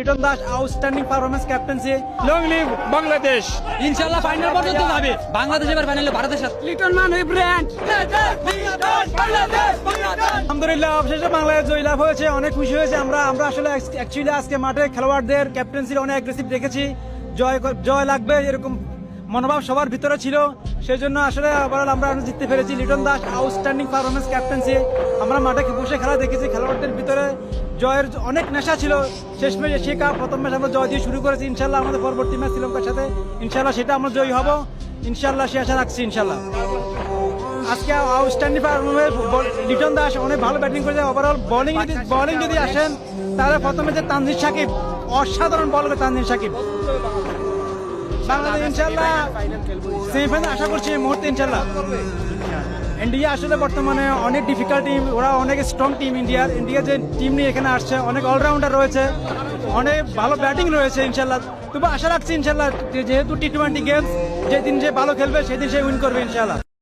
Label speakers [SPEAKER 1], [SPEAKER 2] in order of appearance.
[SPEAKER 1] Liton Das outstanding performance captaincy
[SPEAKER 2] long live Bangladesh
[SPEAKER 3] ইনশাল্লাহ final পর্যন্ত যাবে। বাংলাদেশ এবার ফাইনালে ভারতের সাথে।
[SPEAKER 1] লিটন মান ব্র্যান্ড আলহামদুলিল্লাহ অবশেষে বাংলাদেশ জয়লাভ হয়েছে অনেক খুশি হয়েছে আমরা। আমরা আসলে অ্যাকচুয়ালি আজকে মাঠে খেলোয়াড়দের ক্যাপ্টেন্সির অনেক অ্যাগ্রেসিভ দেখেছি। জয় জয় লাগবে এরকম মনোভাব সবার ভিতরে ছিল। সেই জন্য আসলে ওভারঅল আমরা জিততে পেরেছি। Liton Das outstanding performance captaincy আমরা মাঠে বসে খেলা দেখেছি খেলোয়াড়দের ভিতরে। জয়ের অনেক নেশা ছিল। শেষ ম্যাচে সে কাপ প্রথম ম্যাচ আমরা জয় দিয়ে শুরু করেছি। ইনশাল্লাহ আমাদের পরবর্তী ম্যাচ শ্রীলঙ্কার সাথে। ইনশাল্লাহ সেটা আমরা জয়ী হব। ইনশাল্লাহ সে আশা রাখছি ইনশাল্লাহ আজকে আউটস্ট্যান্ডিং লিটন দাস অনেক ভালো ব্যাটিং করেছে। ওভারঅল বোলিং যদি বোলিং যদি আসেন, তাহলে প্রথমে যে তানজিদ সাকিব, অসাধারণ বল হবে তানজিদ সাকিব। বাংলাদেশ ইনশাল্লাহ সেমিফাইনাল আশা করছি এই মুহূর্তে ইনশাল্লাহ ইন্ডিয়া আসলে বর্তমানে অনেক ডিফিকাল্ট টিম ওরা অনেক স্ট্রং টিম ইন্ডিয়ার ইন্ডিয়া যে টিম নিয়ে এখানে আসছে, অনেক অলরাউন্ডার রয়েছে, অনেক ভালো ব্যাটিং রয়েছে ইনশাল্লাহ। তবু আশা রাখছি ইনশাল্লাহ যেহেতু টি টোয়েন্টি গেমস যেদিন যে ভালো খেলবে সেদিন সে উইন করবে ইনশাল্লাহ।